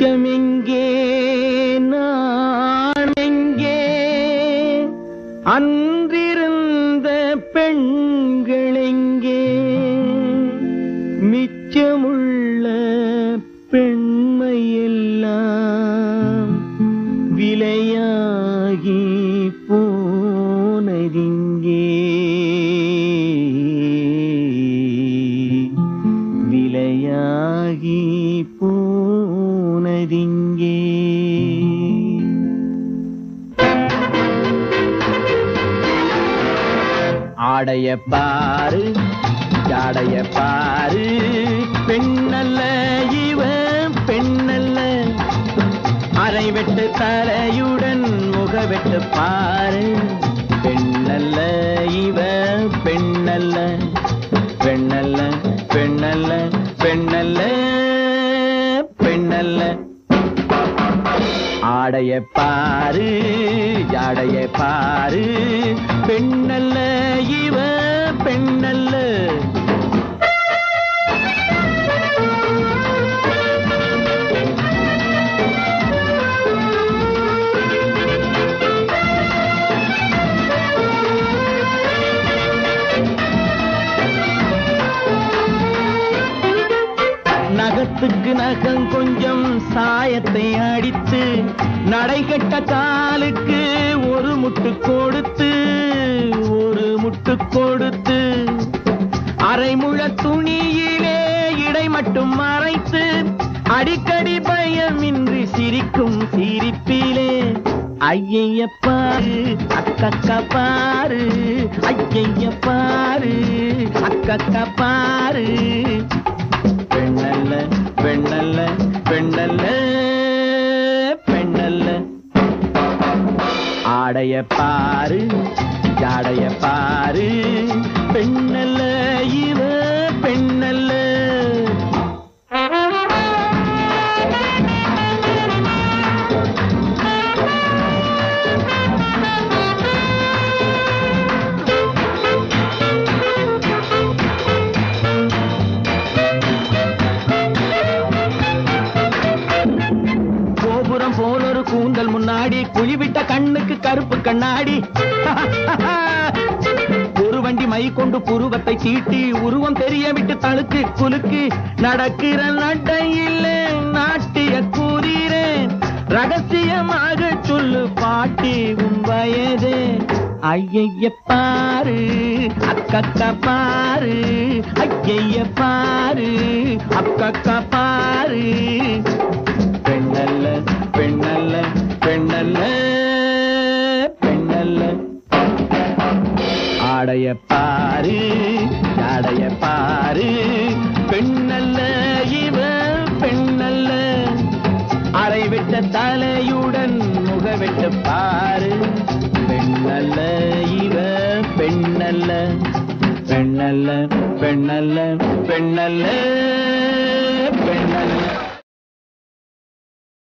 வெளிச்சமெங்கே நாணெங்கே அன்றிருந்த பெண்களெங்கே? மிச்சமுள்ள பெண்மையெல்லாம் விலையாகி போனதிங்கே? விலையாகி வந்ததிங்கே ஆடைய பாரு ஜாடைய பாரு பெண்ணல்ல இவ பெண்ணல்ல. அரை வெட்டு தலையுடன் முகவெட்டு பாரு ஆடைய பாரு ஜாடைய பாரு. பெண்ணல்ல இவ பெண்ணல்ல நகத்துக்கு நகம் கொஞ்சம் சாயத்தை அடித்து நடைகட்ட காலுக்கு ஒரு முட்டு கொடுத்து ஒரு முட்டு கொடுத்து அரைமுழ துணியிலே இடை மட்டும் மறைத்து அடிக்கடி பயமின்றி சிரிக்கும் சிரிப்பிலே ஐயைய பாரு அக்கக்க பாரு ஐயைய பாரு அக்கக்க பாரு ஆடைய பாரு ஜாடைய பாரு பெண்ண புறம் போன ஒரு கூந்தல் முன்னாடி குழிவிட்ட கண்ணுக்கு கருப்பு கண்ணாடி. ஒரு வண்டி மை கொண்டு புருவத்தை தீட்டி உருவம் தெரிய விட்டு தழுக்கு குலுக்கு. நடக்கிற நடையில் நாட்டிய கூறீரேன் ரகசியமாக சொல்லு பாட்டி உன் வயது. ஐயைய பாரு அக்கக்க பாரு ஐய பாரு அக்கக்க ஜாடைய பாரு ஜாடைய பாரு. பெண்ணல்ல இவ பெண்ணல்ல. அரை விட்ட தலையுடன் முகவிட்டு பாரு. பெண்ணல்ல இவ பெண்ணல்ல. பெண்ணல்ல பெண்ணல்ல பெண்ணல்ல.